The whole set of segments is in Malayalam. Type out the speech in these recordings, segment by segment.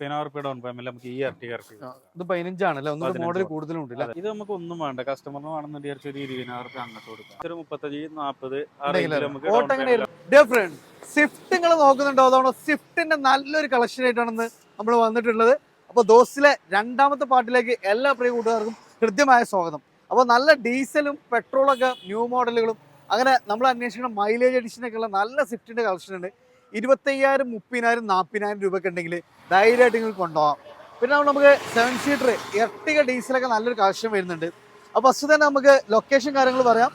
പേയ്മെന്റ് നമുക്ക് ഈ ഇത് പതിനഞ്ചാണല്ലേ? പതിനഞ്ച് മോഡൽ കൂടുതലുണ്ട് ഇത് നമുക്ക് ഒന്നും വേണ്ട. കസ്റ്റമറിന് വേണമെന്ന് വിചാരിച്ച ഒരു ഇരുപതിനായിരം റുപ്യ അങ്ങോട്ട് കൊടുക്കാം. ഒരു മുപ്പത്തഞ്ച് നാൽപ്പത് സ്വിഫ്റ്റ് നിങ്ങൾ നോക്കുന്നുണ്ടോ? അതോടെ സ്വിഫ്റ്റിന്റെ നല്ലൊരു കളക്ഷൻ ആയിട്ടാണ് നമ്മൾ വന്നിട്ടുള്ളത്. അപ്പോൾ ദോസിലെ രണ്ടാമത്തെ പാട്ടിലേക്ക് എല്ലാ പ്രിയ കൂട്ടുകാർക്കും ഹൃദ്യമായ സ്വാഗതം. അപ്പോൾ നല്ല ഡീസലും പെട്രോളൊക്കെ ന്യൂ മോഡലുകളും അങ്ങനെ നമ്മൾ അന്വേഷിക്കുന്ന മൈലേജ് എഡിഷനൊക്കെ ഉള്ള നല്ല സ്വിഫ്റ്റിന്റെ കളക്ഷൻ ഉണ്ട്. ഇരുപത്തയ്യായിരം മുപ്പതിനായിരം നാൽപ്പതിനായിരം രൂപയ്ക്ക് ഉണ്ടെങ്കിൽ ധൈര്യമായിട്ട് നിങ്ങൾ കൊണ്ടുപോകാം. പിന്നെ നമുക്ക് സെവൻ സീറ്റർ ഇരട്ടിക ഡീസലൊക്കെ നല്ലൊരു കാശം വരുന്നുണ്ട്. അപ്പോൾ ഫസ്റ്റ് തന്നെ നമുക്ക് ലൊക്കേഷൻ കാര്യങ്ങൾ പറയാം.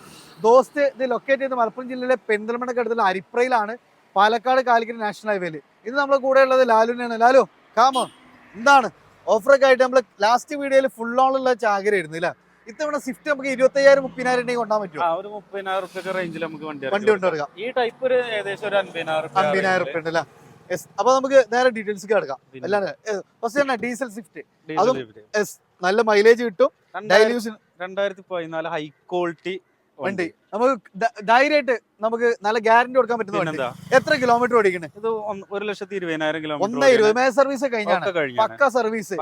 ദോസ്ത് ഇത് ലൊക്കേറ്റ് ചെയ്ത് മലപ്പുറം ജില്ലയിലെ പെരിന്തൽമണ്ണക്ക് അടുത്തുള്ള അരിപ്രയിലാണ്. പാലക്കാട് കാലിക്കറ്റ് നാഷണൽ ഹൈവേയിൽ ഇന്ന് നമ്മുടെ കൂടെ ഉള്ളത് ലാലുവിനെയാണ് ലാലു കാമോ എന്താണ്? ഓഫറൊക്കെ ആയിട്ട് നമ്മൾ ലാസ്റ്റ് വീഡിയോയിൽ ഫുൾ ഓണുള്ള ചാകരയായിരുന്നു ഇല്ല ഇത്തവണ സ്വിഫ്റ്റ് നമുക്ക് ഇരുപത്തയ്യായിരം മുപ്പതിനായിരം രൂപ കൊണ്ടാൻ പറ്റും ഒരു മുപ്പതിനായിരം റുപ്യ റേഞ്ചിൽ നമുക്ക് വണ്ടി വണ്ടി കൊടുക്കാം. ഈ ടൈപ്പ് ഒരു ഏകദേശം ഒരു അൻപതിനായിരം അമ്പതിനായിരം റുപ്യ ഉണ്ട് അല്ലേ യെസ് അപ്പൊ നമുക്ക് നേരെ ഡീറ്റെയിൽസ് കിടക്കാം. അല്ലാതെ ഫസ്റ്റ് തന്നെ ഡീസൽ സ്വിഫ്റ്റ് അതും. യെസ് നല്ല മൈലേജ് കിട്ടും. രണ്ടായിരത്തി പതിനാല് ഹൈ ക്വാളിറ്റി വണ്ടി. നമുക്ക് ധൈര്യമായിട്ട് നമുക്ക് നല്ല ഗ്യാരണ്ടി കൊടുക്കാൻ പറ്റുന്ന എത്ര കിലോമീറ്റർ ഓടിക്കണേ? ഇത് ഒരു ലക്ഷത്തി ഇരുപതിനായിരം ഒന്ന് ഇരുപത്. സർവീസ് കഴിഞ്ഞാണ്. പക്ക സർവീസ്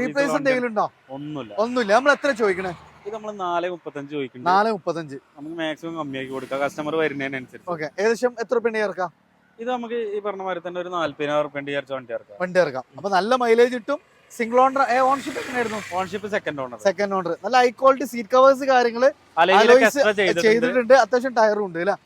റീപ്ലേസ് എന്തെങ്കിലും ഉണ്ടോ? ഒന്നുമില്ല. ഒന്നുമില്ല. നമ്മൾ എത്ര ചോദിക്കണേ? ഇത് നമ്മൾ നാല് മുപ്പത്തഞ്ച് ചോദിക്കുന്നുണ്ട്. നാല് മുപ്പത്തഞ്ച്. നമുക്ക് മാക്സിമം കമ്മിയാക്കി കൊടുക്കാം. കസ്റ്റമർ വരുന്നതിനനുസരിച്ച്. ഓക്കെ ഏകദേശം എത്ര ഇറക്കാം ഇത് നമുക്ക് ഈ പറഞ്ഞ മാതിരി തന്നെ ഒരു നാല്പതിനായിരം റുപ്യ വിചാരിച്ച വണ്ടി ഇറക്കാം വണ്ടി ഇറക്കാം അപ്പൊ നല്ല മൈലേജ് കിട്ടും. സിംഗിൾ ഓണർ ഓൺഷിപ്പ് എങ്ങനെയായിരുന്നു? Ownership second owner second owner നല്ല ഹൈ ക്വാളിറ്റി സീറ്റ് കവേഴ്സ് കാര്യങ്ങൾ ചെയ്തിട്ടുണ്ട്. അത്യാവശ്യം ടയറും ഉണ്ട് അല്ലേ.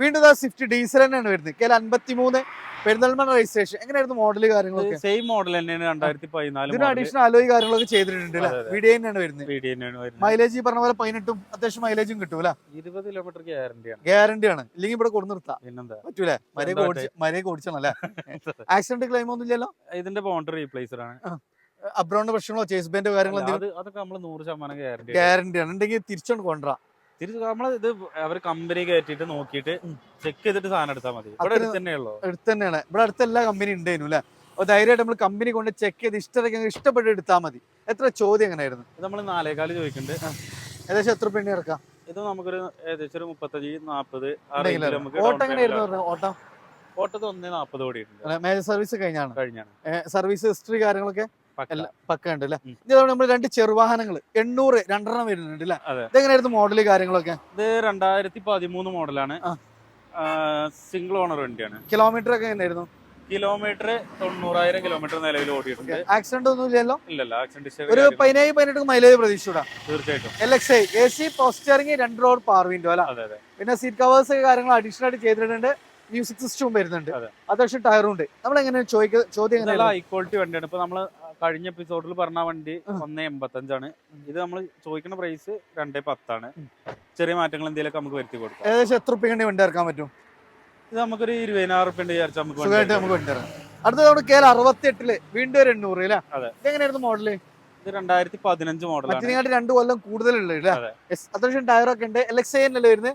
വീണ്ടും ആ സ്വിഫ്റ്റ് ഡീസൽ തന്നെയാണ് വരുന്നത്. കെ അൻപത്തി മൂന്ന് പെരിന്തൽമണ്ണ രജിസ്ട്രേഷൻ എങ്ങനെയായിരുന്നു മോഡൽ കാര്യങ്ങളൊക്കെ? സെയിം മോഡൽ തന്നെയാണ് രണ്ടായിരത്തി പതിനാല് ഇതിന് അഡീഷണൽ അലോയ് കാര്യങ്ങളൊക്കെ ചെയ്തിട്ടുണ്ട്. വീഡിയോ തന്നെയാണ് വരുന്നത്. മൈലേജ് ഈ പറഞ്ഞ പോലെ പതിനെട്ടും അത്യാവശ്യം മൈലേജും കിട്ടൂല ഇരുപത് കിലോമീറ്റർ ഗ്യാരണ്ടിയാണ് ഗ്യാരണ്ടിയാണ് ഇല്ലെങ്കിൽ ഇവിടെ കൊടു നിർത്താം. പിന്നെന്താ? പറ്റൂലേ? മരയൊക്കെ ഓടിച്ച് മരയൊക്കെ ഓടിച്ചാണല്ലേ ആക്സിഡന്റ് ക്ലെയിം ഒന്നും ഇല്ലല്ലോ? ഇതിന്റെ ബൗണ്ടറി റീപ്ലേസർ ആണ്. അബ്രോണ്ട് പ്രശ്നങ്ങളോ ചേസ് ബാൻഡോ കാര്യങ്ങളോ അതൊക്കെ നമ്മൾ നൂറ് ശതമാനം ഗ്യാരണ്ടി ഗ്യാരണ്ടി ആണ്. ഉണ്ടെങ്കിൽ തിരിച്ചോണ്ട് കൊണ്ടുവരാം. തിരിച്ച് നമ്മൾ ഇത് അവർ കമ്പനി കയറ്റിട്ട് നോക്കിയിട്ട് ചെക്ക് ചെയ്തിട്ട് സാധനം എടുത്താൽ മതി. ഇവിടെ അടുത്ത് തന്നെയുള്ളൂ അടുത്ത് തന്നെയാണ് ഇവിടെ അടുത്ത് എല്ലാ കമ്പനി ഉണ്ടായിരുന്നു അല്ലേ അപ്പോൾ ധൈര്യമായിട്ട് നമ്മൾ കമ്പനി കൊണ്ട് ചെക്ക് ചെയ്ത് ഇഷ്ടമൊക്കെ ഇഷ്ടപ്പെട്ട് എടുത്താൽ മതി. എത്ര ചോദ്യം എങ്ങനെയായിരുന്നു ഇത് നമ്മൾ നാലേകാൽ ചോദിക്കുന്നുണ്ട് ഏകദേശം എത്ര പെണ്ണി ഇറക്കാം? ഇത് നമുക്കൊരു ഏകദേശം ഒരു മുപ്പത്തഞ്ച് നാൽപ്പത് ഓട്ടം എങ്ങനെയായിരുന്നു പറഞ്ഞത്? ഓട്ടം? ഓട്ടത്തിൽ ഒന്നേ നാൽപ്പത് ഓടിയിട്ടുണ്ട്. മേജർ സർവീസ് കഴിഞ്ഞാണ്. കഴിഞ്ഞാണ്. സർവീസ് ഹിസ്റ്ററി കാര്യങ്ങളൊക്കെ? പക്ക. ഉണ്ട് അല്ലേ നമ്മൾ രണ്ട് ചെറുവാഹനങ്ങൾ എണ്ണൂറ് രണ്ടെണ്ണം വരുന്നുണ്ട് അല്ലേ. ഇതെങ്ങനെയായിരുന്നു മോഡൽ കാര്യങ്ങളൊക്കെ? ഇത് രണ്ടായിരത്തി പതിമൂന്ന് മോഡലാണ് സിംഗിൾ ഓണർ വണ്ടിയാണ്. കിലോമീറ്റർ ഒക്കെ എങ്ങനെയായിരുന്നു? കിലോമീറ്റർ തൊണ്ണൂറായിരം കിലോമീറ്റർ നിലവിൽ ഓടിയിട്ടുണ്ട്. ആക്സിഡന്റ് ഒന്നും ഇല്ലല്ലോ? ഇല്ലല്ല ആക്സിഡന്റ് ഒരു പതിനേഴ് പതിനെട്ട് മൈലേജ് പ്രതീക്ഷിച്ചൂടാ? തീർച്ചയായിട്ടും. L X I A C രണ്ട് റോഡ് പാർ വിൻഡോ അല്ല? പിന്നെ സീറ്റ് കവേഴ്സ് കാര്യങ്ങൾ അഡീഷണൽ ആയിട്ട് ചെയ്തിട്ടുണ്ട്. മ്യൂസിക് സിസ്റ്റവും വരുന്നുണ്ട്. അതെ. അത്യാവശ്യം ടയറും ഉണ്ട്. നമ്മൾ എങ്ങനെ ചോദിക്കുക ചോദ്യം ഹൈ ക്വാളിറ്റി വണ്ടിയാണ്. ഇപ്പൊ നമ്മൾ കഴിഞ്ഞ എപ്പിസോഡിൽ പറഞ്ഞ വണ്ടി ഒന്ന് എൺപത്തഞ്ചാണ്. ഇത് നമ്മൾ ചോദിക്കുന്ന പ്രൈസ് രണ്ടേ പത്താണ്. ചെറിയ മാറ്റങ്ങൾ എന്തെങ്കിലും നമുക്ക് വരുത്തി കൊടുക്കാം. ഏകദേശം എത്ര റുപ്യ വണ്ടി ഇറക്കാൻ പറ്റും? ഇത് നമുക്കൊരു ഇരുപതിനായിരം റുപ്യ വിചാരിച്ചാൽ നമുക്ക് അടുത്തത് സുഖമായിട്ട് എടുക്കാം. നമുക്ക് വണ്ടി ഇറങ്ങാം അടുത്ത തവണ കേരള അറുപത്തി എട്ടിൽ വീണ്ടും ഒരു എണ്ണൂറ് അല്ലേ? അതെ. ഇതെങ്ങനെയായിരുന്നു മോഡൽ ഇത് രണ്ടായിരത്തി പതിനഞ്ച് മോഡലാണ് മറ്റിനെക്കാട്ടി രണ്ട് കൊല്ലം കൂടുതലുള്ള അത്യാവശ്യം ടയറൊക്കെ ഉണ്ട്. എൽ എക്സ് ഐ അല്ലേ വരുന്നത്?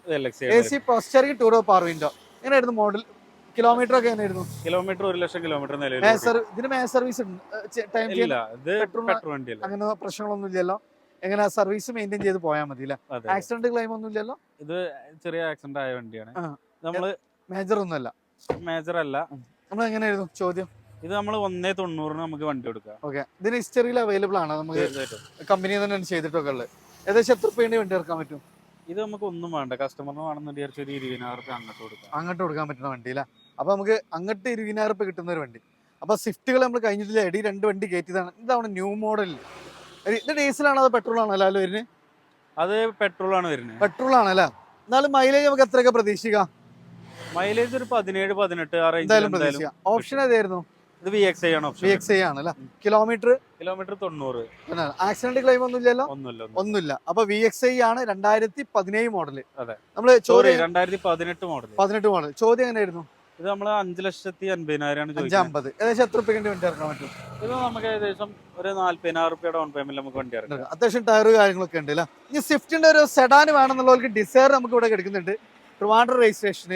എ സി പോസ്റ്റർ ടൂറോ പാർ വിൻഡോ എങ്ങനെയായിരുന്നു മോഡൽ കിലോമീറ്റർ ഒക്കെ ആയിരുന്നു കിലോമീറ്റർ ഒരു ലക്ഷം കിലോമീറ്റർ ഇതിന് മേ സർവീസ് ടൈം അങ്ങനെ പ്രശ്നങ്ങളൊന്നും ഇല്ലല്ലോ. എങ്ങനെ സർവീസ് മെയിന്റെയിൻ ചെയ്ത് പോയാൽ മതി ആക്സിഡന്റ് ക്ലെയിം ഒന്നും ഇല്ലല്ലോ? ഇത് ചെറിയ ആക്സിഡന്റ് ആയ വണ്ടിയാണ്. നമ്മൾ മേജർ ഒന്നുമല്ല. മേജർ അല്ല. നമ്മൾ എങ്ങനെയായിരുന്നു ചോദ്യം. ഇത് നമ്മൾ ഒന്നേ തൊണ്ണൂറിന് നമുക്ക് വണ്ടി കൊടുക്കാം ഓക്കെ. ഇതിന് ഹിസ്റ്ററിയിൽ അവൈലബിൾ ആണ്? നമുക്ക് കമ്പനി തന്നെ ചെയ്തിട്ടൊക്കെ ഉള്ളത് ഏകദേശം എത്ര പേണ്ടി വണ്ടി എടുക്കാൻ പറ്റും? ഇത് നമുക്ക് ഒന്നും വേണ്ട. കസ്റ്റമറിന് വേണമെന്ന് വിചാരിച്ച ഒരു ഇരുപതിനായിരം അങ്ങോട്ട് കൊടുക്കാം. അങ്ങോട്ട് കൊടുക്കാൻ പറ്റുന്ന വണ്ടി അല്ലേ? അപ്പൊ നമുക്ക് അങ്ങോട്ട് ഇരുപതിനായിരം രൂപ കിട്ടുന്ന ഒരു വണ്ടി. അപ്പൊ സ്വിഫ്റ്റുകൾ നമ്മൾ കഴിഞ്ഞിട്ടില്ല. എടി രണ്ട് വണ്ടി കയറ്റിയതാണ്. ഇതാണ് ന്യൂ മോഡൽ. ഇത് ഡീസലാണോ അതോ പെട്രോൾ ആണോ അല്ലാലും വരുന്നത് അത് പെട്രോൾ ആണ് വരുന്നത് പെട്രോൾ ആണല്ലേ എന്നാലും മൈലേജ് നമുക്ക് എത്രയൊക്കെ പ്രതീക്ഷിക്കാം? മൈലേജ് ഒരു പതിനേഴ് പതിനെട്ട് ആ പ്രതീക്ഷിക്കാം. ഓപ്ഷൻ ഏതായിരുന്നു? ഇത് വി എക്സ് ഐ ആണ് വി എക്സ് ഐ അല്ലേ? കിലോമീറ്റർ കിലോമീറ്റർ തൊണ്ണൂറ്. ആക്സിഡന്റ് ക്ലെയിം ഒന്നും ഇല്ലല്ലോ? ഒന്നുമില്ല ഒന്നുമില്ല. അപ്പൊ വി എക്സ് ഐ ആണ് രണ്ടായിരത്തി പതിനേഴ് മോഡൽ അതെ. നമ്മൾ ചോദ്യം രണ്ടായിരത്തി പതിനെട്ട് മോഡൽ പതിനെട്ട് മോഡൽ ചോദ്യം എങ്ങനെയായിരുന്നു? ഇത് നമ്മൾ അഞ്ച് ലക്ഷത്തി അൻപതിനായിരം ആണ് ചോദിക്കുന്നത്. അഞ്ചമ്പത് ഏകദേശം എത്ര വണ്ടി ഇറക്കാൻ പറ്റും? ഇത് നമുക്ക് ഏകദേശം ഒരു നാല്പതിനായിരം റുപ്യ ഡൗൺ പേയ്മെന്റ് നമുക്ക് വണ്ടി ഇറക്കാം. അത്യാവശ്യം ടയർ കാര്യങ്ങളൊക്കെ ഉണ്ട് അല്ലേ? ഇനി സ്വിഫ്റ്റിന്റെ ഒരു സെഡാൻ വേണമെന്നുള്ളവർക്ക് ഡിസയർ നമുക്ക് ഇവിടെ കിടക്കുന്നുണ്ട്. ട്രിവാൻഡ്രം രജിസ്ട്രേഷൻ.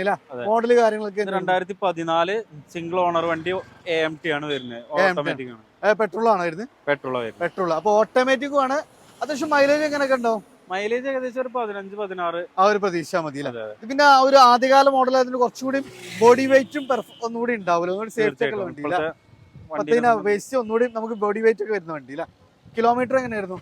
മോഡൽ കാര്യങ്ങളൊക്കെ രണ്ടായിരത്തി പതിനാല് സിംഗിൾ ഓണർ വണ്ടി എ എം ടി ആണ് വരുന്നത്. ഓട്ടോമാറ്റിക് ആണ്. പെട്രോൾ ആണോ. വരുന്നത്? പെട്രോൾ പെട്രോൾ അപ്പൊ ഓട്ടോമാറ്റിക്കും ആണ്. അത്യാവശ്യം മൈലേജ് എങ്ങനെയൊക്കെ ഉണ്ടാവും? മൈലേജ് ഏകദേശം ഒരു പതിനഞ്ച് പതിനാറ്. ആ ഒരു പ്രതീക്ഷ മതി. പിന്നെ ആ ഒരു ആദ്യകാല മോഡൽ അതിന് കുറച്ചുകൂടി ബോഡി വെയിറ്റും ഒന്നുകൂടി ഉണ്ടാവുമല്ലോ. ഒന്നുകൂടി സേഫ്റ്റി ഒക്കെ വണ്ടിയില്ല പത്തിനെ അപേക്ഷിച്ച് ഒന്നുകൂടി നമുക്ക് ബോഡി വെയിറ്റ് ഒക്കെ വരുന്ന വണ്ടി അല്ല കിലോമീറ്റർ എങ്ങനെയായിരുന്നു?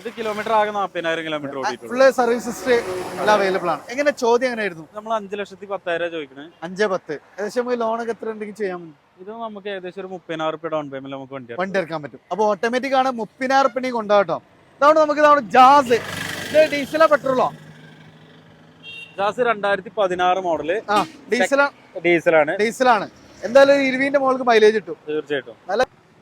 ഇത് കിലോമീറ്റർ ആകെ നാപ്പതിനായിരം കിലോമീറ്റർ ഫുള്ള് സർവീസ് ഹിസ്റ്ററി എല്ലാം അവൈലബിൾ ആണ്. എങ്ങനെ ചോദ്യം എങ്ങനെയായിരുന്നു? നമ്മൾ അഞ്ച് ലക്ഷത്തി പത്തായിരം ചോദിക്കണേ. അഞ്ചേ പത്ത്. ഏകദേശം നമുക്ക് ലോണൊക്കെ എത്ര ഉണ്ടെങ്കിൽ ചെയ്യാൻ ഇത് നമുക്ക് ഏകദേശം ഒരു മുപ്പതിനായിരം റുപ്യ ഡൗൺ പേയ്മെന്റ് നമുക്ക് വണ്ടി. വണ്ടി എടുക്കാൻ പറ്റും. അപ്പൊ ഓട്ടോമാറ്റിക് ആണ് മുപ്പതിനായിരം ഉറുപ്പിനെ കൊണ്ടാട്ടോ അതുകൊണ്ട് നമുക്ക് ഇതാണ് ജാസ് ഇത് ഡീസലോ പെട്രോളോ? ജാസ് രണ്ടായിരത്തി പതിനാറ് മോഡൽ ഡീസലാണ്. ഡീസലാണ്. എന്തായാലും ഒരു ഇരുവിന്റെ മുകൾക്ക് മൈലേജ് കിട്ടും. തീർച്ചയായിട്ടും.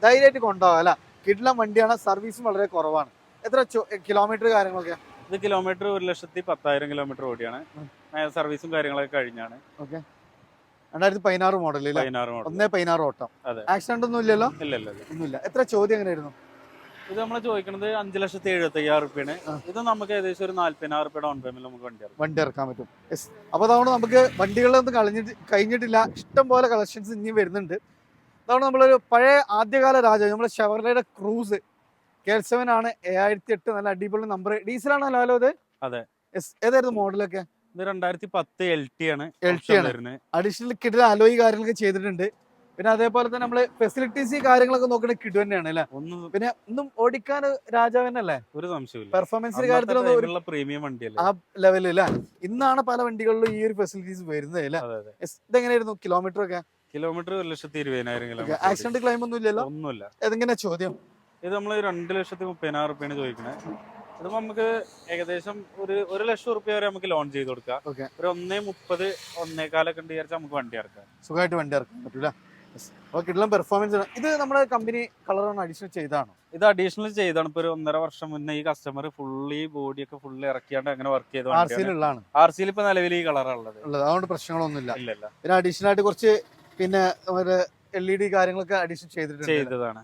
ധൈര്യമായിട്ട് കൊണ്ടുപോകാം അല്ല? കിഡ്ലം വണ്ടിയാണ് സർവീസും വളരെ കുറവാണ്. എത്ര കിലോമീറ്റർ കാര്യങ്ങളൊക്കെ ഇത് കിലോമീറ്റർ ഒരു ലക്ഷത്തി പത്തായിരം കിലോമീറ്റർ ഓടിയാണ്. സർവീസും കാര്യങ്ങളൊക്കെ കഴിഞ്ഞാണ്. ഓക്കെ. രണ്ടായിരത്തി പതിനാറ് മോഡൽ ഒന്നേ പതിനാറ് ഓട്ടം. ആക്സിഡന്റ് ഒന്നും ഇല്ലല്ലോ? ഇല്ല ഇല്ല ഇല്ല. ഒന്നുമില്ല. എത്ര ചോദ്യം എങ്ങനെയായിരുന്നു? ഇത് നമ്മൾ ചോദിക്കുന്നത് അഞ്ച് ലക്ഷത്തി എഴുപത്തി അയ്യായിരം റുപ്യാണ്. ഇത് നമുക്ക് ഏകദേശം ഒരു നാല്പതിനായിരം റുപ്യ ഡൗൺ പേയ്മെന്റ് നമുക്ക് വണ്ടി ഇറക്കാം. വണ്ടി ഇറക്കാൻ പറ്റും. യെസ് അപ്പോൾ അതുകൊണ്ട് നമുക്ക് വണ്ടികളൊന്നും കളഞ്ഞിട്ട് കഴിഞ്ഞിട്ടില്ല. ഇഷ്ടം പോലെ കളക്ഷൻസ് ഇനിയും വരുന്നുണ്ട്. അതുകൊണ്ട് നമ്മളൊരു പഴയ ആദ്യകാല രാജ നമ്മുടെ ഷെവർലയുടെ ക്രൂസ് കെ സെവൻ ആണ്. ഏഴായിരത്തി എട്ട് നല്ല അടിപൊളി നമ്പർ ഡീസൽ ആണല്ലോ ഹലോ ഇത്? അതെ. യെസ് ഏതായിരുന്നു മോഡലൊക്കെ? ഇത് രണ്ടായിരത്തി പത്ത് എൽ ടി ആണ്. എൽ ടി ആണ്. അഡീഷണൽ കിഡിൽ അലോയി കാര്യങ്ങളൊക്കെ ചെയ്തിട്ടുണ്ട്. പിന്നെ അതേപോലെ തന്നെ നമ്മൾ ഫെസിലിറ്റീസ് കാര്യങ്ങളൊക്കെ നോക്കണേ കിട്ടു തന്നെയാണ് അല്ലെ? ഒന്നും പിന്നെ ഒന്നും ഓടിക്കാൻ രാജാവനല്ലേ ഒരു സംശയമില്ല പെർഫോമൻസിന്റെ കാര്യത്തിലൊന്നും പ്രീമിയം വണ്ടിയല്ലേ? ആ ലെവലിൽ അല്ലെ ഇന്നാണ് പല വണ്ടികളിലും ഈ ഒരു ഫെസിലിറ്റീസ് വരുന്നത് അല്ലെ. ഇതെങ്ങനെയായിരുന്നു? കിലോമീറ്റർ ഒക്കെ? കിലോമീറ്റർ ഒരു ലക്ഷത്തി ഇരുപതിനായിരം കിലോമീറ്റർ ആക്സിഡന്റ് ക്ലൈം ഒന്നും ഇല്ലല്ലോ? ഒന്നുമില്ല. ഏതെങ്ങനെ ചോദ്യം? ഇത് നമ്മൾ രണ്ട് ലക്ഷത്തി മുപ്പതിനായിരം റുപ്യാണ് ചോദിക്കണേ. ഇത് നമുക്ക് ഏകദേശം ഒരു ഒരു ലക്ഷം റുപ്യ വരെ നമുക്ക് ലോൺ ചെയ്ത് കൊടുക്കാം. ഒരു ഒന്നേ മുപ്പത് ഒന്നേകാലൊക്കെ ഉണ്ട് വിചാരിച്ചാൽ നമുക്ക് വണ്ടി ഇറക്കാം. സുഖമായിട്ട് വണ്ടി ഇറക്കാൻ പറ്റൂല. ഇതെല്ലാം പെർഫോമൻസ് ഇത് നമ്മുടെ കമ്പനി കളറാണ് അഡീഷണൽ ചെയ്താണ്? ഇത് അഡീഷണൽ ചെയ്താണ്. ഇപ്പൊ ഒരു ഒന്നര വർഷം മുന്നേ ഈ കസ്റ്റമർ ഫുള്ളി ബോഡി ഒക്കെ ഫുള്ളി ഇറക്കിയാണ്ട് അങ്ങനെ വർക്ക് ചെയ്ത ആർ സിയിലുള്ളതാണ് ആർ സിയിൽ ഇപ്പൊ നിലവിൽ ഈ കളറാണ് ഉള്ളത്. ഉള്ളത്. അതുകൊണ്ട് പ്രശ്നങ്ങളൊന്നും ഇല്ല ഇല്ല. പിന്നെ അഡീഷണൽ ആയിട്ട് കുറച്ച് പിന്നെ ഒരു എൽ ഇ ഡി കാര്യങ്ങളൊക്കെ അഡീഷണൽ ചെയ്തിട്ടുണ്ട്. ചെയ്തതാണ്.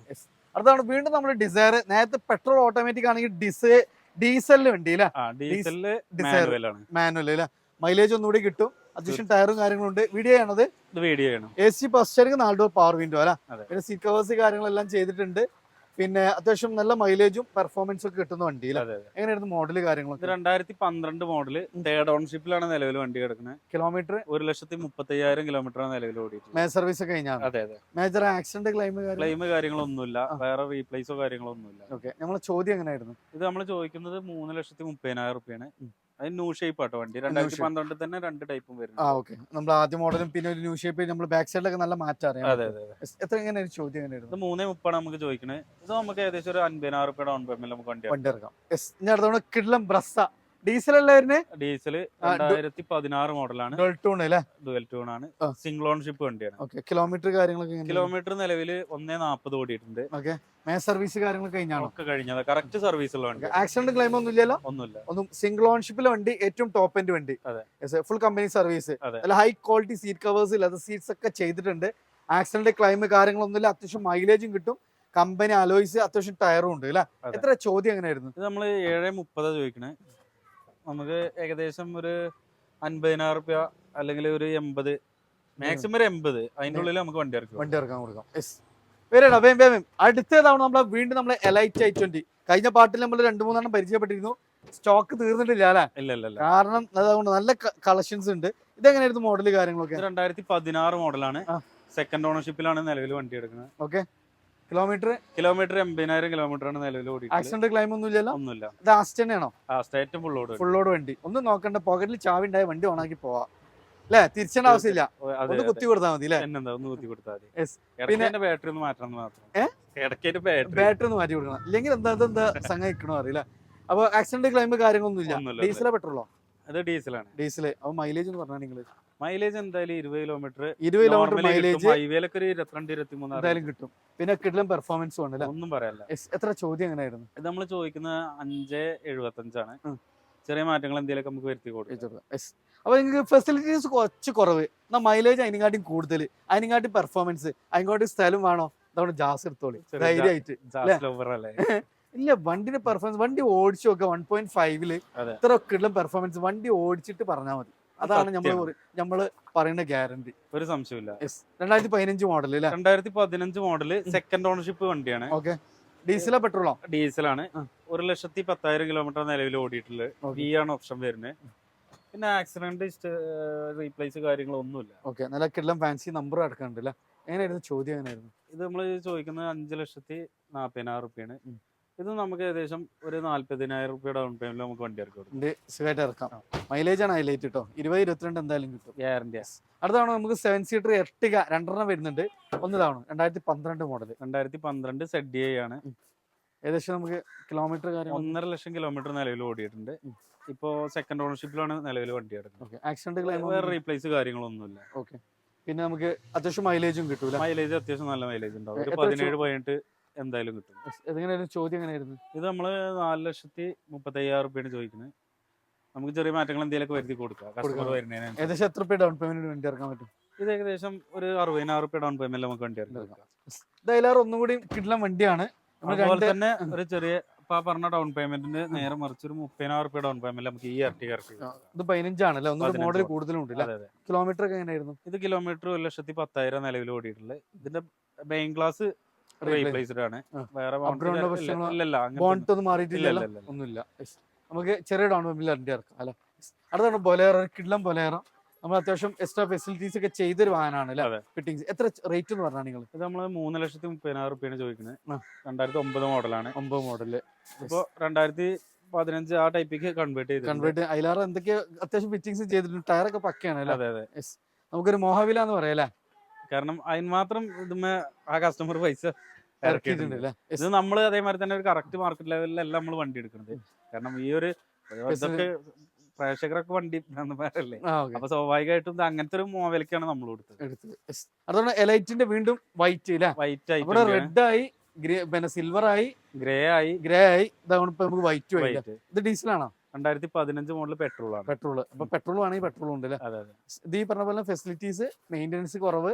അടുത്താണ് വീണ്ടും നമ്മൾ ഡിസയർ നേരത്തെ പെട്രോൾ ഓട്ടോമാറ്റിക് ആണെങ്കിൽ ഡിസ് ഡീസലിന് വേണ്ടി ഡീസലിൽ മാനുവൽ അല്ലേ? മൈലേജ് ഒന്നുകൂടി കിട്ടും. അത്യാവശ്യം ടയറും കാര്യങ്ങളും ഉണ്ട് വീഡിയോ ആണത് വീഡിയോ ആണ് എ സി പസ്റ്ററിങ് നാല് ഡോർ പവർ വിൻഡോ അല്ല? പിന്നെ സീറ്റ് കവേഴ്സ് കാര്യങ്ങളെല്ലാം ചെയ്തിട്ടുണ്ട്. പിന്നെ അത്യാവശ്യം നല്ല മൈലേജും പെർഫോമൻസും ഒക്കെ കിട്ടുന്ന വണ്ടി അല്ലേ അതെ അതെ. എങ്ങനെയായിരുന്നു മോഡൽ കാര്യങ്ങളൊക്കെ? രണ്ടായിരത്തി പന്ത്രണ്ട് മോഡൽ തേർഡ് ഓൺഷിപ്പിലാണ് നിലവിൽ വണ്ടി കിടക്കുന്നത്. കിലോമീറ്റർ ഒരു ലക്ഷത്തി മുപ്പത്തി അയ്യായിരം കിലോമീറ്റർ ആണ് നിലവിൽ ഓടി മേജർ സർവീസ് കഴിഞ്ഞാൽ അതെ. അതെ മേജർ ആക്സിഡന്റ് ക്ലെയിം ക്ലെയിം കാര്യങ്ങളൊന്നുമില്ല. വേറെ റീപ്ലേസോ കാര്യങ്ങളൊന്നുമില്ല. ഓക്കെ നമ്മളെ ചോദ്യം എങ്ങനെയായിരുന്നു? ഇത് നമ്മൾ ചോദിക്കുന്നത് മൂന്ന് ലക്ഷത്തി മുപ്പതിനായിരം റുപ്യാണ്. അത് ന്യൂ ഷേപ്പ് ആട്ടോ വണ്ടി. രണ്ടായിരത്തി. പന്ത്രണ്ടിൽ തന്നെ രണ്ട് ടൈപ്പും ആ വരുന്നു ഓക്കെ നമ്മൾ ആദ്യ മോഡലും പിന്നെ ഒരു ന്യൂ ഷേപ്പ് നമ്മൾ ബാക്ക് സൈഡിലൊക്കെ നല്ല മാറ്റം അറിയാം അതെ അതെ എത്ര എങ്ങനെ ചോദ്യം എങ്ങനെയായിരുന്നു ഇത് മൂന്നേ മുപ്പാണ് നമുക്ക് ചോദിക്കുന്നത് ഇത് നമുക്ക് ഏകദേശം ഒരു അൻപതിനായിരം റുപ്യ ഡൗൺ പേയ്മെന്റ് നമുക്ക് വണ്ടി വണ്ടി ഇറക്കാം. ഇനി അടുത്തവണ കിഡ്ലം ബ്രസ്സ ഡീസൽ അല്ലേ വരുന്നത് ഡീസൽ രണ്ടായിരത്തി പതിനാറ് മോഡലാണ്. ടൂൺ അല്ലേ ഡുവൽ ടൂൺ ആണ് സിംഗിൾ ഓൺഷിപ്പ് വണ്ടിയാണ്. ഓക്കെ കിലോമീറ്റർ കാര്യങ്ങളൊക്കെ കിലോമീറ്റർ നിലവിൽ ഒന്നേ നാൽപ്പത് ഓടിയിട്ടുണ്ട്. ഓക്കെ മേ സർവീസ് കാര്യങ്ങളൊക്കെ കഴിഞ്ഞാണോ? ഒക്കെ കഴിഞ്ഞത്. കറക്റ്റ് സർവീസ് ഉള്ള വണ്ടി ആക്സിഡന്റ് ക്ലെയിം ഒന്നും ഇല്ലല്ലോ ഒന്നുമില്ല. ഒന്നും സിംഗിൾ ഓൺഷിപ്പിലെ വണ്ടി ഏറ്റവും ടോപ്പ് എൻഡ് വണ്ടി. അതെ. ഫുൾ കമ്പനി സർവീസ് അല്ല high quality seat covers leather seats ഒക്കെ ചെയ്തിട്ടുണ്ട്. ആക്സിഡന്റ് ക്ലൈം കാര്യങ്ങളൊന്നുമില്ല. അത്യാവശ്യം മൈലേജും കിട്ടും. കമ്പനി അലോയ്സ് അത്യാവശ്യം ടയറും ഉണ്ട് അല്ലെ? എത്ര ചോദ്യം എങ്ങനെയായിരുന്നു? നമ്മൾ ഏഴ് മുപ്പതാ ചോദിക്കണേ. നമുക്ക് ഏകദേശം ഒരു അൻപതിനായിരം റുപ്യ അല്ലെങ്കിൽ ഒരു എൺപത്. മാക്സിമം ഒരു എൺപത്. അതിന്റെ ഉള്ളിൽ നമുക്ക് വണ്ടി ഇറക്കും വണ്ടി ഇറക്കാൻ കൊടുക്കാം. യെസ് വരടാ വേം വേം അടുത്ത തവണ നമ്മൾ വീണ്ടും നമ്മളെ എലൈറ്റ് ഐ ട്വന്റി കഴിഞ്ഞ പാട്ടിൽ നമ്മൾ രണ്ട് മൂന്നെണ്ണം പരിചയപ്പെട്ടിരുന്നു. സ്റ്റോക്ക് തീർന്നിട്ടില്ല അല്ലെ? ഇല്ല ഇല്ല കാരണം അതുകൊണ്ട് നല്ല കളക്ഷൻസ് ഉണ്ട്. ഇതെങ്ങനെയായിരുന്നു മോഡൽ കാര്യങ്ങളൊക്കെ? രണ്ടായിരത്തി പതിനാറ് മോഡലാണ് സെക്കൻഡ് ഓണർഷിപ്പിലാണ് നിലവിൽ വണ്ടി എടുക്കുന്നത്. Okay kilometer? കിലോമീറ്റർ എൺപതിനായിരം കിലോമീറ്റർ ആണ് നിലവിൽ ഓടി ആക്സിഡന്റ് ക്ലൈം ഒന്നും ഇല്ലല്ലോ ഒന്നുമില്ല. ഇത് ആസ്റ്റ് തന്നെയാണോ? ആ state full load full load വണ്ടി. ഒന്നും നോക്കണ്ട പോക്കറ്റിൽ ചാവി ഉണ്ടായ വണ്ടി ഓണാക്കി പോവാ. അല്ലേ? തിരിച്ചേണ്ട ആവശ്യമില്ല. ഒന്ന് കുത്തി കൊടുത്താൽ മതി എന്നെന്താ ഒന്ന് കുത്തി കൊടുത്താൽ മതി. പിന്നെ ബാറ്ററി ഒന്ന് മാറ്റണം മാത്രം? ബാറ്ററി ബാറ്ററി ഒന്ന് മാറ്റി കൊടുക്കണം. ഇല്ലെങ്കിൽ എന്താ എന്താ സംഗതിക്കണോ അറിയില്ല. അപ്പൊ ആക്സിഡന്റ് ക്ലൈം കാര്യങ്ങളൊന്നും ഇല്ല. ഡീസലോ പെട്രോളോ അത് ഡീസലാണ് ഡീസൽ അപ്പൊ മൈലേജ് എന്ന് പറഞ്ഞാൽ നിങ്ങൾ മൈലേജ് എന്തായാലും ഇരുപത് കിലോമീറ്റർ ഇരുപത് കിലോമീറ്റർ മൈലേജ് ഹൈവേലൊക്കെ ഒരു ഇരുപത്തിരണ്ട് ഇരുപത്തി മൂന്ന് എന്തായാലും കിട്ടും. പിന്നെ കിട്ടലും പെർഫോമൻസും ഉണ്ട് അല്ലേ? ഒന്നും പറയാല്ല. എത്ര ചോദ്യം എങ്ങനെയായിരുന്നു? ഇത് നമ്മൾ ചോദിക്കുന്ന അഞ്ച് എഴുപത്തഞ്ചാണ്. ചെറിയ മാറ്റങ്ങൾ എന്തെങ്കിലും നമുക്ക് വരുത്തി കൊടുക്കും. അപ്പൊ നിങ്ങൾക്ക് ഫെസിലിറ്റീസ് കുറച്ച് കുറവ്. എന്നാ മൈലേജ് അതിനെക്കാട്ടും കൂടുതൽ അതിനെക്കാട്ടും പെർഫോമൻസ് അതിനെക്കാട്ടും സ്ഥലം വേണോ? അതുകൊണ്ട് ജാസ് എടുത്തോളി. ധൈര്യമായിട്ട്. ഇല്ല വണ്ടിന്റെ പെർഫോമൻസ് വണ്ടി ഓടിച്ചു നോക്കുക വൺ പോയിന്റ് ഫൈവിൽ. ഇത്ര കിടലും പെർഫോമൻസ് വണ്ടി ഓടിച്ചിട്ട് പറഞ്ഞാൽ മതി. അതാണ് നമ്മൾ നമ്മൾ നമ്മൾ പറയുന്ന ഗ്യാരണ്ടി. ഒരു സംശയമില്ല രണ്ടായിരത്തി പതിനഞ്ച് മോഡൽ അല്ലേ രണ്ടായിരത്തി പതിനഞ്ച് മോഡൽ സെക്കൻഡ് ഓണർഷിപ്പ് വണ്ടിയാണ്. ഓക്കെ. ഡീസലോ പെട്രോളോ? ഡീസലാണ്. ഒരു ലക്ഷത്തി പത്തായിരം കിലോമീറ്റർ നിലവിൽ ഓടിയിട്ടുള്ളത്. ഈ വി ആണ് ഓപ്ഷൻ വരുന്നത് പിന്നെ ആക്സിഡന്റ് റീപ്ലേസ് കാര്യങ്ങളൊന്നുമില്ല. ഓക്കെ. നല്ല കിടലം ഫാൻസി നമ്പർ അടക്കുന്നുണ്ട് അല്ലേ എങ്ങനെയായിരുന്നു? ചോദ്യം എങ്ങനെയായിരുന്നു? ഇത് നമ്മൾ ചോദിക്കുന്നത് അഞ്ച് ലക്ഷത്തി നാൽപ്പതിനായിരം റുപ്യാണ്. ഇത് നമുക്ക് ഏകദേശം ഒരു നാല്പതിനായിരം റുപ്യ ഡൗൺ പേയ്മെന്റ് നമുക്ക് വണ്ടി ഇറക്കാം സുഖമായിട്ട് ഇറക്കാം. മൈലേജ് ആണ് ഹൈലൈറ്റ് കേട്ടോ ഇരുപത് ഇരുപത്തിരണ്ട് എന്തായാലും കിട്ടും. ഗ്യാരണ്ടി. അടുത്ത തവണ നമുക്ക് സെവൻ സീറ്റർ എർട്ടിക രണ്ടെണ്ണം വരുന്നുണ്ട്. ഒന്ന് തവണ. രണ്ടായിരത്തി പന്ത്രണ്ട് മോഡൽ രണ്ടായിരത്തി പന്ത്രണ്ട് സെഡ് ഐ ആണ് ഏകദേശം നമുക്ക് കിലോമീറ്റർ കാര്യം ഒന്നര ലക്ഷം കിലോമീറ്റർ നിലവിൽ ഓടിയിട്ടുണ്ട്. ഇപ്പോൾ ഇപ്പോ സെക്കൻഡ് ഓണർഷിപ്പിലാണ് നിലവിൽ വണ്ടി എടുക്കുന്നത്. ആക്സിഡന്റ് ക്ലെയിം വേറെ റീപ്ലേസ് കാര്യങ്ങളൊന്നുമില്ല. ഓക്കെ പിന്നെ നമുക്ക് അത്യാവശ്യം മൈലേജും കിട്ടൂല മൈലേജ് അത്യാവശ്യം നല്ല മൈലേജ് ഉണ്ടാവും. പതിനേഴ് പതിനെട്ട് എന്തായാലും കിട്ടും. എങ്ങനെയായിരുന്നു ചോദ്യം എങ്ങനെയായിരുന്നു? ഇത് നമ്മൾ നാല് ലക്ഷത്തി മുപ്പത്തയ്യായിരം റുപ്യാണ് ചോദിക്കുന്നത് നമുക്ക് ചെറിയ മാറ്റങ്ങൾ എന്തെങ്കിലുമൊക്കെ വരുത്തി കൊടുക്കാം. കസ്റ്റമർ. വരുന്നതിന് ഏകദേശം എത്ര രൂപ ഡൗൺ പേയ്മെന്റ് വണ്ടി ഇറക്കാൻ പറ്റും? ഇത് ഏകദേശം ഒരു അറുപതിനായിരം റുപ്യ ഡൗൺ പേയ്മെന്റ് നമുക്ക് വണ്ടി ഇറക്കാം. ഒന്നും കൂടി കിട്ടുന്ന വണ്ടിയാണ്. അതുപോലെ തന്നെ ഒരു ചെറിയ പറഞ്ഞ ഡൗൺ പേയ്മെന്റിന് നേരെ മറിച്ച് ഒരു മുപ്പതിനായിരം റുപ്യ ഡൗൺ പേയ്മെന്റ് നമുക്ക് ഈ ഇറട്ടി ഇറക്കി കൊടുക്കാം. ഇത് പതിനഞ്ചാണല്ലേ മോഡൽ കൂടുതലുണ്ട് കിലോമീറ്റർ ഒക്കെ എങ്ങനെയായിരുന്നു? ഇത് കിലോമീറ്റർ ഒരു ലക്ഷത്തി പത്തായിരം നിലവിൽ ഓടിയിട്ടുള്ളത്. ഇതിന്റെ മെയിൻ ക്ലാസ് റീപ്ലേസ്ഡ് ആണ് വേറെ മാറിയിട്ടില്ല. ഒന്നുമില്ല. നമുക്ക് ചെറിയ ഡൗൺ പേയ്മെന്റ് വണ്ടി ഇറക്കാം അല്ലെ? അടുത്താണ് ബൊലേറ കിഡ്ലം ബൊലേറ നമ്മൾ അത്യാവശ്യം എക്സ്ട്രാ ഫെസിലിറ്റീസ് ഒക്കെ ചെയ്തൊരു വാഹനമാണ് അല്ലെ? ഫിറ്റിംഗ്സ് എത്ര റേറ്റ് എന്ന് പറഞ്ഞാൽ നിങ്ങൾ ഇത് നമ്മൾ മൂന്ന് ലക്ഷത്തി മുപ്പതിനായിരം റുപ്യാണ് ചോദിക്കുന്നത്. രണ്ടായിരത്തി ഒമ്പത് മോഡലാണ് ഒമ്പത് മോഡൽ ഇപ്പോ രണ്ടായിരത്തി പതിനഞ്ച് ആ ടൈപ്പിക്ക് കൺവേർട്ട് ചെയ്ത്. കൺവേർട്ട് അതിലാറ് എന്തൊക്കെ അത്യാവശ്യം ഫിറ്റിംഗ്സ് ചെയ്തിട്ടുണ്ട്. ടയറൊക്കെ പക്കയാണ് അല്ലേ? അതെ അതെ. നമുക്കൊരു മോഹവില എന്ന് പറയാം അല്ലേ? കാരണം അതിന് മാത്രം ഇതുമേ ആ കസ്റ്റമർ പൈസ ഇറക്കിയിട്ടുണ്ട് ഇറക്കിയിട്ടുണ്ട്. ഇത് നമ്മൾ അതേമാതിരി തന്നെ ഒരു കറക്റ്റ് മാർക്കറ്റ് ലെവലിലല്ല നമ്മൾ വണ്ടി എടുക്കുന്നത്. കാരണം ഈ ഒരു ഇതൊക്കെ പ്രേക്ഷകരൊക്കെ വണ്ടി അപ്പൊ സ്വാഭാവികമായിട്ടും അങ്ങനത്തെ ഒരു മോവലിക്കാണ് നമ്മൾ കൊടുത്തത്. അതുകൊണ്ട് എലൈറ്റിന്റെ വീണ്ടും വൈറ്റ് വൈറ്റ് ഇവിടെ ആയിട്ട് റെഡ് ആയി ഗ്രേ പിന്നെ സിൽവർ ആയി ഗ്രേ ആയി. ഗ്രേ ആയി. ഇതാണ് ഇപ്പൊ നമുക്ക് വൈറ്റ് ആയി വൈറ്റ് ഇത് ഡീസലാണോ രണ്ടായിരത്തി പതിനഞ്ച് മോഡൽ പെട്രോൾ ആണ് പെട്രോൾ അപ്പൊ പെട്രോൾ ആണെങ്കിൽ പെട്രോൾ ഉണ്ട് അല്ലേ അതെ അതെ. ഇത് ഈ പറഞ്ഞ പോലെ ഫെസിലിറ്റീസ് മെയിന്റെനൻസ് കുറവ്.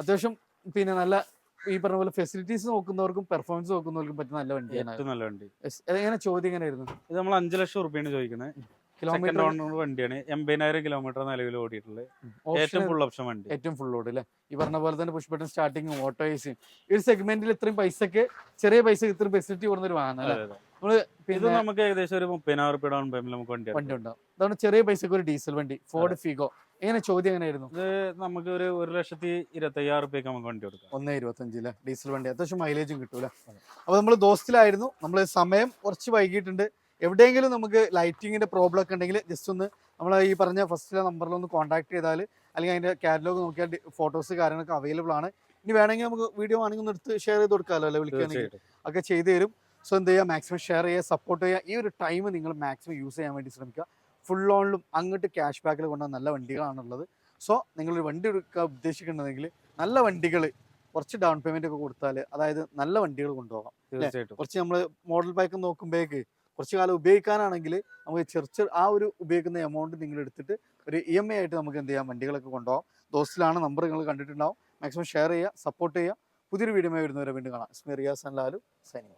അത്യാവശ്യം പിന്നെ നല്ല ഈ പറഞ്ഞ പോലെ ഫെസിലിറ്റീസ് നോക്കുന്നവർക്കും പെർഫോമൻസ് നോക്കുന്നവർക്കും പറ്റുന്ന നല്ല വണ്ടിയാണ് ഏറ്റവും നല്ല വണ്ടി. എങ്ങനെ ചോദ്യം എങ്ങനെയായിരുന്നു ഇത് നമ്മൾ അഞ്ചു ലക്ഷം റുപ്യാണ് ചോദിക്കുന്നത് കിലോമീറ്റർ വണ്ടിയാണ്. എൺപതിനായിരം കിലോമീറ്റർ നിലവിൽ ഓടിയിട്ടുള്ളത്. ഏറ്റവും ഫുൾ ഓപ്ഷൻ വണ്ടി. ഏറ്റവും ഫുൾ ലോഡ് അല്ലേ ഈ പറഞ്ഞ പോലെ തന്നെ പുഷ് ബട്ടൺ സ്റ്റാർട്ടിങ്ങും ഓട്ടോ ഏസിയും ഈ ഒരു സെഗ്മെന്റിൽ ഇത്രയും പൈസക്ക് ചെറിയ പൈസ ഇത്രയും ഫെസിലിറ്റി കൊടുക്കുന്ന ഒരു വാഹനം അല്ലേ. നമ്മൾ ഇത് നമുക്ക് ഏകദേശം ഒരു മുപ്പതിനായിരം റുപ്യ ഡൗൺ പേയ്മെന്റ് നമുക്ക് വണ്ടി വണ്ടി ഉണ്ടാവും അതാണ് ചെറിയ പൈസക്ക് ഒരു ഡീസൽ വണ്ടി. ഫോർഡ് ഫിഗോ എങ്ങനെ ചോദ്യം എങ്ങനെയായിരുന്നു? ഇത് നമുക്ക് ഒരു ഒരു ലക്ഷത്തി ഇരുപത്തി അയ്യായിരം റുപ്യക്ക് നമുക്ക് വണ്ടി കൊടുക്കാം ഒന്നേ ഇരുപത്തഞ്ച് അല്ലേ ഡീസൽ വണ്ടി. അത്യാവശ്യം മൈലേജും കിട്ടൂല? അപ്പൊ നമ്മൾ ദോസ്തിലായിരുന്നു. നമ്മൾ സമയം കുറച്ച് വൈകിട്ടുണ്ട് എവിടെയെങ്കിലും നമുക്ക് ലൈറ്റിങ്ങിന്റെ പ്രോബ്ലം ഒക്കെ ഉണ്ടെങ്കിൽ ജസ്റ്റ് ഒന്ന് നമ്മൾ ഈ പറഞ്ഞ ഫസ്റ്റിലെ നമ്പറിൽ ഒന്ന് കോൺടാക്ട് ചെയ്താൽ അല്ലെങ്കിൽ അതിന്റെ കാറ്റലോഗ് നോക്കിയാൽ ഫോട്ടോസ് കാര്യങ്ങളൊക്കെ അവൈലബിൾ ആണ്. ഇനി വേണമെങ്കിൽ നമുക്ക് വീഡിയോ ആണെങ്കിൽ ഒന്ന് എടുത്ത് ഷെയർ ചെയ്ത് കൊടുക്കാമല്ലോ അല്ലെ വിളിക്കുകയാണെങ്കിൽ? ഒക്കെ ചെയ്തു തരും. സോ എന്ത് ചെയ്യുക മാക്സിമം ഷെയർ ചെയ്യുക സപ്പോർട്ട് ചെയ്യുക. ഈ ഒരു ടൈം നിങ്ങൾ മാക്സിമം യൂസ് ചെയ്യാൻ വേണ്ടി ശ്രമിക്കുക. ഫുൾ ഓണിലും അങ്ങോട്ട് ക്യാഷ് ബാക്കിൽ കൊണ്ടുവന്ന നല്ല വണ്ടികളാണുള്ളത്. സോ നിങ്ങളൊരു വണ്ടി എടുക്കാൻ ഉദ്ദേശിക്കുന്നുണ്ടെങ്കിൽ നല്ല വണ്ടികൾ കുറച്ച് ഡൗൺ പേയ്മെന്റ് ഒക്കെ കൊടുത്താൽ അതായത് നല്ല വണ്ടികൾ കൊണ്ടുപോകാം. തീർച്ചയായിട്ടും. കുറച്ച് നമ്മൾ മോഡൽ ബൈക്ക് നോക്കുമ്പോഴേക്ക് കുറച്ച് കാലം ഉപയോഗിക്കാനാണെങ്കിൽ നമുക്ക് ചെറു ചെറു ആ ഒരു ഉപയോഗിക്കുന്ന എമൗണ്ട് നിങ്ങൾ എടുത്തിട്ട് ഒരു ഇ എം ഐ ആയിട്ട് നമുക്ക് എന്ത് ചെയ്യാം? വണ്ടികളൊക്കെ കൊണ്ടുപോകാം. ദോസ്റ്റിലാണ് നമ്പർ നിങ്ങൾ കണ്ടിട്ടുണ്ടാവും. മാക്സിമം ഷെയർ ചെയ്യുക സപ്പോർട്ട് ചെയ്യുക. പുതിയൊരു വീഡിയോ വരുന്നവരെ വീണ്ടും കാണാം. സ്മിറിയാസ് ആൻഡ് ലാലു സൈനിങ്